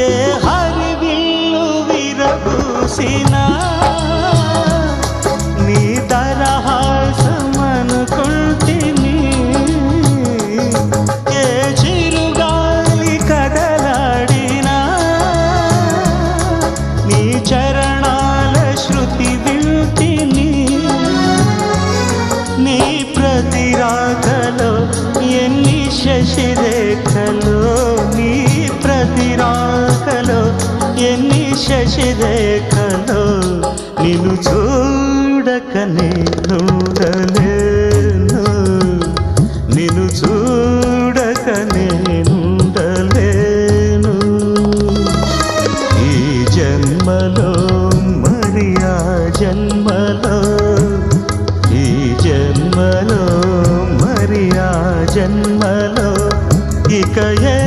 ఏ హరివిల్లు విరబూసినా నీ దరహాసమనుకుంటిని ఏ చిరుగాలి కదలాడినా నీ చరణాల శృతి వింటిని నీ ప్రతిరాకలో ఎన్ని శశిరేఖ శాఖలో ఎన్ని శశిరేఖలో నిన్ను చూడక నేను నిన్ను చూడక నేను ఈ జన్మలో జన్మలో ఈ జన్మలో ఇక ఏ